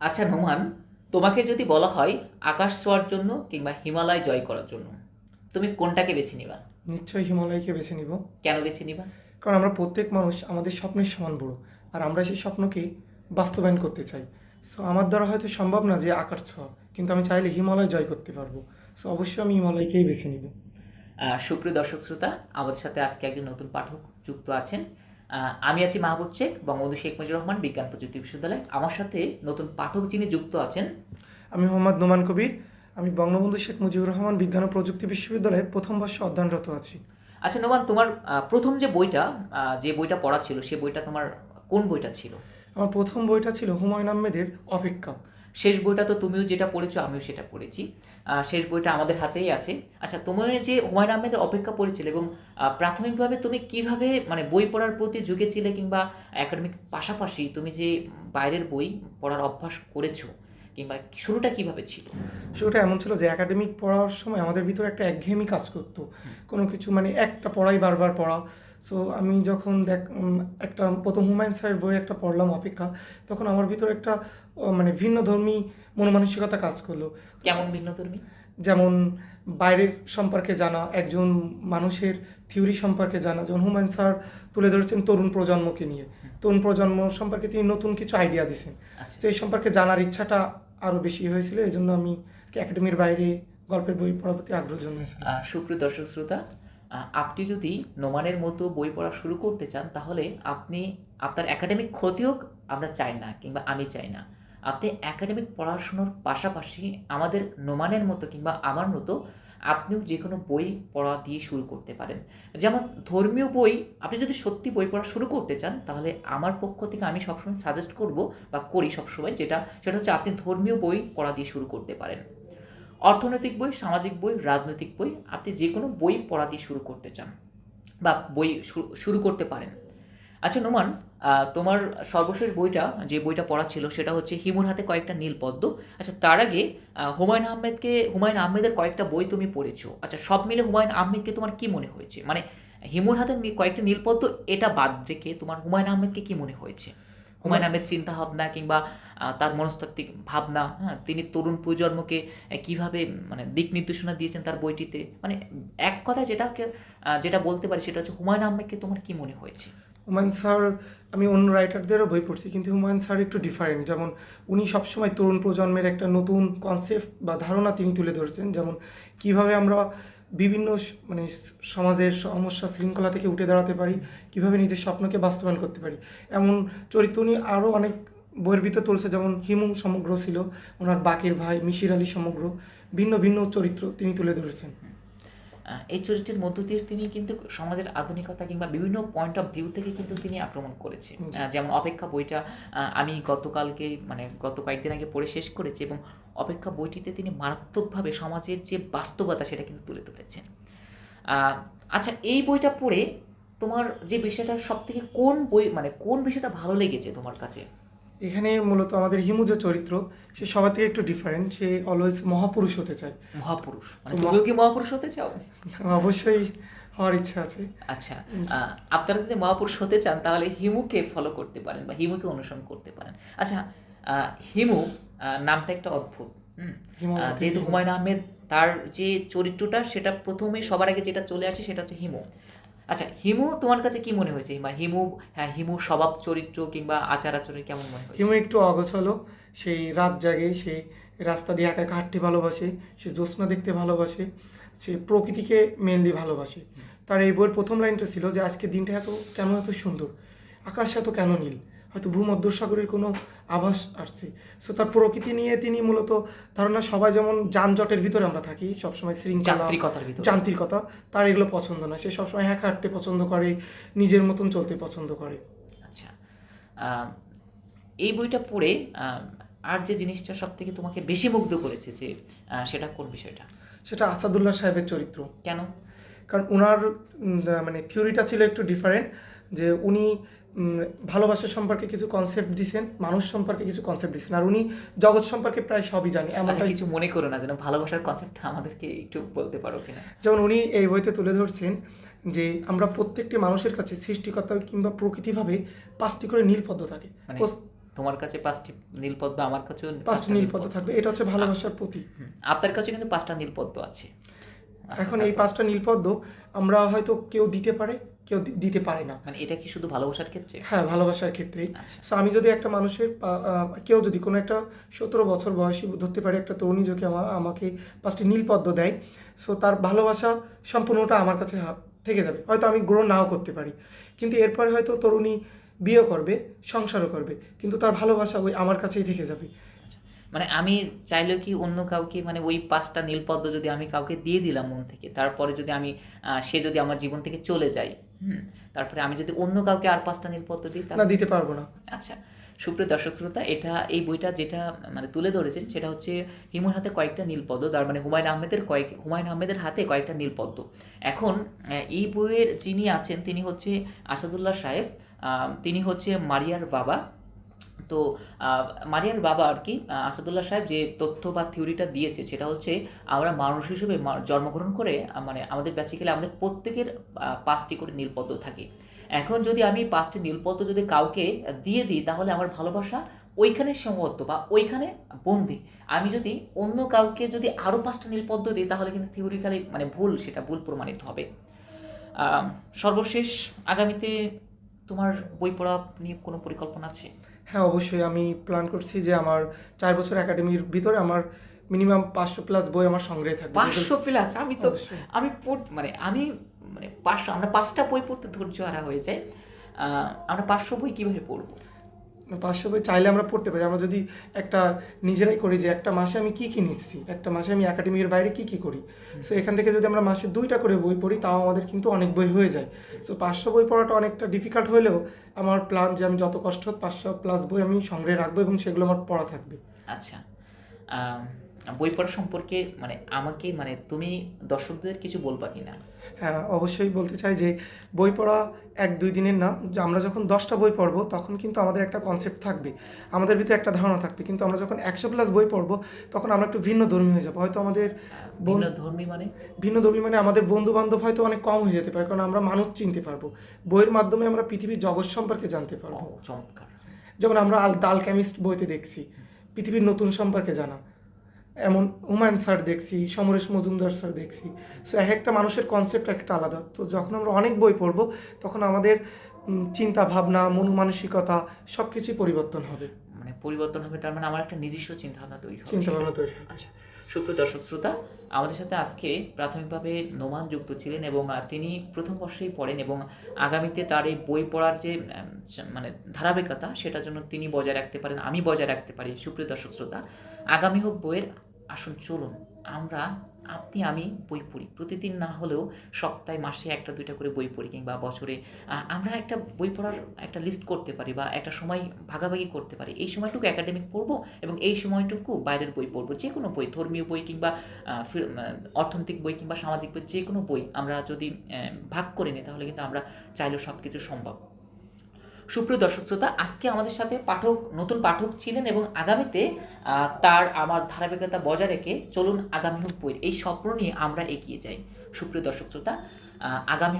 আচ্ছা নোমান তোমাকে যদি বলা হয় আকাশ ছোঁয়ার জন্য কিংবা হিমালয় জয় করার জন্য তুমি কোনটাকে বেছে নিবা? নিশ্চয়ই হিমালয়কে বেছে নিব। কেন বেছে নিবা? কারণ আমরা প্রত্যেক মানুষ আমাদের স্বপ্নের সমান বড় আর আমরা সেই স্বপ্নকে বাস্তবায়ন করতে চাই। সো আমার দ্বারা হয়তো সম্ভব না যে আকাশ ছোঁয়া কিন্তু আমি চাইলে হিমালয় জয় করতে পারব। সো অবশ্যই আমি হিমালয়কেই বেছে নিব। সুপ্রিয় দর্শক শ্রোতা আমাদের সাথে আজকে একজন নতুন পাঠক যুক্ত আছেন। আমি আছি মাহবুব শেখ বঙ্গবন্ধু শেখ মুজিবুর রহমান বিজ্ঞান প্রযুক্তি বিশ্ববিদ্যালয়। আমার সাথে নতুন পাঠক যিনি যুক্ত আছেন আমি মোহাম্মদ নোমান কবির। আমি বঙ্গবন্ধু শেখ মুজিবুর রহমান বিজ্ঞান ও প্রযুক্তি বিশ্ববিদ্যালয়ে প্রথম বর্ষে অধ্যয়নরত আছি। আচ্ছা নোমান তোমার প্রথম যে বইটা যে বইটা পড়া ছিল সে বইটা তোমার কোন বইটা ছিল? আমার প্রথম বইটা ছিল হুমায়ুন আহমেদের অপেক্ষা। শেষ বইটা তো তুমিও যেটা পড়েছো আমিও সেটা পড়েছি। শেষ বইটা আমাদের হাতেই আছে। আচ্ছা তোমার যে হুমায়ুন আহমেদের অপেক্ষা পড়েছিলে এবং প্রাথমিকভাবে তুমি কীভাবে মানে বই পড়ার প্রতি ঝুঁকেছিলে কিংবা একাডেমিক পাশাপাশি তুমি যে বাইরের বই পড়ার অভ্যাস করেছ কিংবা শুরুটা কীভাবে ছিল? শুরুটা এমন ছিল যে একাডেমিক পড়ার সময় আমাদের ভিতরে একটা একঘেয়েমি কাজ করতো। কোনো কিছু মানে একটা পড়াই বারবার পড়া সো আমি যখন দেখ একটা প্রথম হুমায়ুন স্যারের বই একটা পড়লাম অপেক্ষা তখন আমার ভিতরে একটা মানে ভিন্ন ধর্মী মনোমানসিকতা কাজ করল। কেমন ভিন্ন ধর্মী যেমন বাইরের সম্পর্কে জানা একজন মানুষের থিওরি সম্পর্কে জানা। যেমন হুমায়ুন স্যার তুলে ধরেছেন তরুণ প্রজন্মকে নিয়ে। তরুণ প্রজন্ম সম্পর্কে তিনি নতুন কিছু আইডিয়া দিয়েছেন আচ্ছা। তো এই সম্পর্কে জানার ইচ্ছাটা আরও বেশি হয়েছিল এই জন্য আমি একাডেমির বাইরে গল্পের বই পড়ার প্রতি আগ্রহ জন্মেছে সুপ্রিয় দর্শক শ্রোতা আপনি যদি নোমানের মতো বই পড়া শুরু করতে চান, তাহলে আপনি আপনার একাডেমিক ক্ষতি হোক আমরা চাই না, কিংবা আমি চাই না। আপনি একাডেমিক পড়াশুনোর পাশাপাশি আমাদের নোমানের মতো কিংবা আমার মতো আপনিও যে কোনো বই পড়া দিয়ে শুরু করতে পারেন। যেমন ধর্মীয় বই, আপনি যদি সত্যি বই পড়া শুরু করতে চান, তাহলে আমার পক্ষ থেকে আমি সবসময় সাজেস্ট করব বা করি সবসময় যেটা, সেটা হচ্ছে আপনি ধর্মীয় বই পড়া দিয়ে শুরু করতে পারেন। অর্থনৈতিক বই সামাজিক বই রাজনৈতিক বই আপনি যে কোনো বই পড়াতে শুরু করতে চান বা বই শুরু- শুরু করতে পারেন। আচ্ছা নোমান তোমার সর্বশেষ বইটা যে বইটা পড়া ছিল সেটা হচ্ছে হিমুর হাতে কয়েকটা নীল পদ্ম। আচ্ছা তার আগে হুমায়ুন আহমেদকে হুমায়ুন আহমেদের কয়েকটা বই তুমি পড়েছো। আচ্ছা সব মিলে হুমায়ুন আহমেদকে তোমার কি মনে হয়েছে? মানে হিমুর হাতে কয়েকটা নীল পদ্ম এটা বাদ রেখে তোমার হুমায়ুন আহমেদকে কি মনে হয়েছে? হুমায়ুন আহমেদ চিন্তা ভাবনা কিংবা তার মনস্তাত্ত্বিক ভাবনা হ্যাঁ তিনি তরুণ প্রজন্মকে কীভাবে মানে দিক নির্দেশনা দিয়েছেন তার বইটিতে? মানে এক কথায় যেটাকে যেটা বলতে পারি সেটা হচ্ছে হুমায়ুন আহমেদকে তোমার কি মনে হয়েছে? হুমায়ুন স্যার, আমি অন্য রাইটারদেরও বই পড়ছি, কিন্তু হুমায়ুন স্যার একটু ডিফারেন্ট যেমন, উনি সবসময় তরুণ প্রজন্মের একটা নতুন কনসেপ্ট বা ধারণা তিনি তুলে ধরেছেন। যেমন, কীভাবে আমরা বিভিন্ন মানে সমাজের সমস্যা শৃঙ্খলা থেকে উঠে দাঁড়াতে পারি, কীভাবে নিজের স্বপ্নকে বাস্তবায়ন করতে পারি। এমন চরিত্র উনি আরও অনেক বইয়ের ভিতর তুলছে যেমন হিমু সমগ্র ছিল ওনার বাকের ভাই মিশির আলী সমগ্র ভিন্ন ভিন্ন চরিত্র তিনি তুলে ধরেছেন। এই চরিত্রের মধ্য দিয়ে তিনি কিন্তু সমাজের আধুনিকতা কিংবা বিভিন্ন পয়েন্ট অফ ভিউ থেকে কিন্তু তিনি আক্রমণ করেছে যেমন অপেক্ষা বইটা আমি গতকালকে মানে গত কয়েকদিন আগে পড়ে শেষ করেছি এবং অপেক্ষা বইটিতে তিনি মারাত্মকভাবে সমাজের যে বাস্তবতা সেটা কিন্তু তুলে ধরেছেন। আচ্ছা এই বইটা পড়ে তোমার যে বিষয়টা সব থেকে কোন বই মানে কোন বিষয়টা ভালো লেগেছে তোমার কাছে? এখানে মূলত আমাদের হিমু যে চরিত্র সে সবার থেকে একটু ডিফারেন্ট সে অলওয়েজ মহাপুরুষ হতে চায়। মহাপুরুষ? মানে তুমিও কি মহাপুরুষ হতে চাও? অবশ্যই হওয়ার ইচ্ছা আছে। আচ্ছা আপনারা যদি মহাপুরুষ হতে চান তাহলে হিমুকে ফলো করতে পারেন বা হিমুকে অনুসরণ করতে পারেন। আচ্ছা আহ, হিমু নামটা একটা অদ্ভুত যেহেতু হুমায়ুন আহমেদ তার যে চরিত্রটা সেটা প্রথমে সবার আগে যেটা চলে আসে সেটা হচ্ছে হিমু। আচ্ছা হিমু তোমার কাছে কি মনে হয়েছে? বা হিমু হ্যাঁ হিমু স্বভাব চরিত্র কিংবা আচার আচরণ কেমন মনে হয়েছে? হিমু একটু অগোছালো। সেই রাত জাগে, সে রাস্তা দিয়ে একা একা হাঁটতে ভালোবাসে, সে জ্যোৎস্না দেখতে ভালোবাসে, সে প্রকৃতিকে মেনলি ভালোবাসে। তার এই বইয়ের প্রথম লাইনটা ছিল যে আজকে দিনটা এত কেন এত সুন্দর? আকাশ এত কেন নীল? হয়তো ভূমধ্যসাগরের কোনো আভাস আসছে। সো তার প্রকৃতি নিয়ে তিনি মূলত ধারণা সবাই যেমন যানজটের ভিতরে আমরা থাকি সবসময় শৃঙ্খলা যান্ত্রিকতা তার এগুলো পছন্দ না। সে সবসময় হ্যাঁ হাঁটতে পছন্দ করে নিজের মতন চলতে পছন্দ করে। আচ্ছা। এই বইটা পড়ে আর যে জিনিসটা সব থেকে তোমাকে বেশি মুগ্ধ করেছে যে সেটা কোন বিষয়টা? সেটা আসাদুল্লাহ সাহেবের চরিত্র। কেন? কারণ ওনার মানে থিওরিটা ছিল একটু ডিফারেন্ট যে উনি ভালোবাসা সম্পর্কে কিছু কনসেপ্ট দিছেন মানুষ সম্পর্কে কিছু কনসেপ্ট দিছেন আর উনি জগৎ সম্পর্কে প্রায় সবই জানে। আচ্ছা এমনটাই কিছু মনে করো না যেন ভালোবাসার কনসেপ্টটা আমাদেরকে একটু বলতে পারো কিনা। যেমন উনি এই বইতে তুলে ধরছেন যে আমরা প্রত্যেকটি মানুষের কাছে সৃষ্টিকর্তা কিংবা প্রকৃতিভাবে পাঁচটি করে নীল পদ্ম থাকে। মানে তোমার কাছে পাঁচটি নীলপদ্ম আমার কাছেও পাঁচটি নীলপদ্ম থাকবে। এটা হচ্ছে ভালোবাসার প্রতীক। হুম, আপনার কাছে কিন্তু পাঁচটা নীলপদ্ম আছে। আচ্ছা, এখন এই পাঁচটা নীলপদ্ম আমরা হয়তো কেউ দিতে পারে কেউ দিতে পারে না। মানে এটা কি শুধু ভালোবাসার ক্ষেত্রে? হ্যাঁ ভালোবাসার ক্ষেত্রেই আচ্ছা। সো আমি যদি একটা মানুষের কেউ যদি কোনো একটা সতেরো বছর বয়সী ধরতে পারে একটা তরুণী যদি আমা- আমাকে পাঁচটি নীলপদ্ম দেয় সো তার ভালোবাসা সম্পূর্ণটা আমার কাছে থেকে যাবে। হয়তো আমি গ্রো নাও করতে পারি। কিন্তু এরপরে হয়তো তরুণী বিয়ে করবে সংসারও করবে কিন্তু তার ভালোবাসা ওই আমার কাছেই থেকে যাবে। মানে আমি চাইলেও কি অন্য কাউকে মানে ওই পাঁচটা নীলপদ্ম যদি আমি কাউকে দিয়ে দিলাম মন থেকে তারপরে যদি আমি সে যদি আমার জীবন থেকে চলে যায় হুম তারপরে আমি যদি অন্য কাউকে আর পাঁচটা নীলপত্র দিই না দিতে পারব না। আচ্ছা সুপ্রিয় দর্শক শ্রোতা এটা এই বইটা যেটা মানে তুলে ধরেছেন সেটা হচ্ছে হিমুর হাতে কয়েকটা নীলপদ্ম তার মানে হুমায়ুন আহমেদের কয়েক হুমায়ুন আহমেদের হাতে কয়েকটা নীলপদ্ম। এখন এই বইয়ের যিনি আছেন তিনি হচ্ছে আসাদুল্লাহ সাহেব আহ, তিনি হচ্ছে মারিয়ার বাবা। তো মারিয়ার বাবা আর কি আসাদুল্লাহ সাহেব যে তথ্য বা থিওরিটা দিয়েছে সেটা হচ্ছে আমরা মানুষ হিসেবে জন্মগ্রহণ করে মানে আমাদের বেসিক্যালি আমাদের প্রত্যেকের পাঁচটি করে নীলপদ্ম থাকে। এখন যদি আমি পাঁচটি নীলপদ্ম যদি কাউকে দিয়ে দিই, তাহলে আমার ভালোবাসা ওইখানে সীমাবদ্ধ বা ওইখানে বন্দি। আমি যদি অন্য কাউকে যদি আরও পাঁচটা নীলপদ্ম দিই, তাহলে কিন্তু থিওরিক্যালি মানে ভুল, সেটা ভুল প্রমাণিত হবে। সর্বশেষ আগামীতে তোমার বই পড়া নিয়ে কোনো পরিকল্পনা আছে? হ্যাঁ অবশ্যই। আমি প্ল্যান করছি যে আমার চার বছর একাডেমির ভিতরে আমার মিনিমাম পাঁচশো প্লাস বই আমার সংগ্রহে থাকবে। পাঁচশো প্লাস আমি তো। আমি পড় মানে আমি মানে পাঁচশো আমরা পাঁচটা বই পড়তে ধৈর্য হারা হয়ে যায় আমরা পাঁচশো বই কীভাবে পড়ব? পাঁচশো বই চাইলে আমরা পড়তে পারি। আমরা যদি একটা নিজেরাই করি যে একটা মাসে আমি কি কি নিচ্ছি একটা মাসে আমি একাডেমির বাইরে কি কি করি। সো এখান থেকে যদি আমরা মাসে দুইটা করে বই পড়ি তাও আমাদের কিন্তু অনেক বই হয়ে যায়। সো পাঁচশো বই পড়াটা অনেকটা ডিফিকাল্ট হলেও আমার প্ল্যান যে আমি যত কষ্ট হোক পাঁচশো প্লাস বই আমি সংগ্রহে রাখব এবং সেগুলো আমার পড়া থাকবে। আচ্ছা। বই পড়া সম্পর্কে মানে আমাকে মানে তুমি দর্শকদের কিছু বলবা কি না হ্যাঁ অবশ্যই বলতে চাই যে বই পড়া এক দুই দিনের না আমরা যখন দশটা বই পড়ব তখন কিন্তু আমাদের একটা কনসেপ্ট থাকবে। আমাদের ভিতরে একটা ধারণা থাকবে কিন্তু আমরা যখন একশো প্লাস বই পড়ব তখন আমরা একটু ভিন্ন ধর্মী হয়ে যাব। হয়তো আমাদের ভিন্ন ধর্মী মানে? ভিন্ন ধর্মী মানে আমাদের বন্ধু বান্ধব হয়তো অনেক কম হয়ে যেতে পারে কারণ আমরা মানুষ চিনতে পারব। বইয়ের মাধ্যমে আমরা পৃথিবীর জগৎ সম্পর্কে জানতে পারব। চমৎকার। যেমন আমরা আল দাল কেমিস্ট বইতে দেখছি পৃথিবীর নতুন সম্পর্কে জানা। এমন হুমায়ুন স্যার দেখছি সমরেশ মজুমদার স্যার দেখছি। সো এক একটা মানুষের কনসেপ্ট একটা আলাদা। তো যখন আমরা অনেক বই পড়ব তখন আমাদের চিন্তা ভাবনা মন মানসিকতা সব কিছুই পরিবর্তন হবে। মানে পরিবর্তন হবে তার মানে আমার একটা নিজস্ব চিন্তা ভাবনা তৈরি হবে চিন্তা ভাবনা তৈরি। আচ্ছা সুপ্রিয় দর্শক শ্রোতা আমাদের সাথে আজকে প্রাথমিকভাবে নোমান যুক্ত ছিলেন এবং তিনি প্রথম বর্ষেই পড়েন এবং আগামীতে তার এই বই পড়ার যে মানে ধারাবাহিকতা সেটার জন্য তিনি বজায় রাখতে পারেন আমি বজায় রাখতে পারি। সুপ্রিয় দর্শক শ্রোতা আগামী হোক বইয়ের আসুন, চলুন। আমরা, আপনি, আমি বই পড়ি। প্রতিদিন না হলেও সপ্তাহে, মাসে একটা, দুইটা করে বই পড়ি কিংবা বছরে। আমরা একটা বই পড়ার একটা লিস্ট করতে পারি বা একটা সময় ভাগাভাগি করতে পারি। এই সময়টুকু একাডেমিক পড়ব এবং এই সময়টুকু বাইরের বই পড়ব। যে কোনো বই, ধর্মীয় বই কিংবা অর্থনৈতিক বই কিংবা সামাজিক বই যে কোনো বই আমরা যদি ভাগ করে নিই, তাহলে কিন্তু আমরা চাইলেও সব কিছু সম্ভব। সুপ্রিয় দর্শক শ্রোতা, আজকে আমাদের সাথে পাঠক, নতুন পাঠক ছিলেন এবং আগামীতে তার আমার ধারাবাহিকতা বজায় রেখে চলুন আগামী হোক বই এই স্বপ্ন নিয়ে আমরা এগিয়ে যাই। সুপ্রিয় দর্শক শ্রোতা আগামী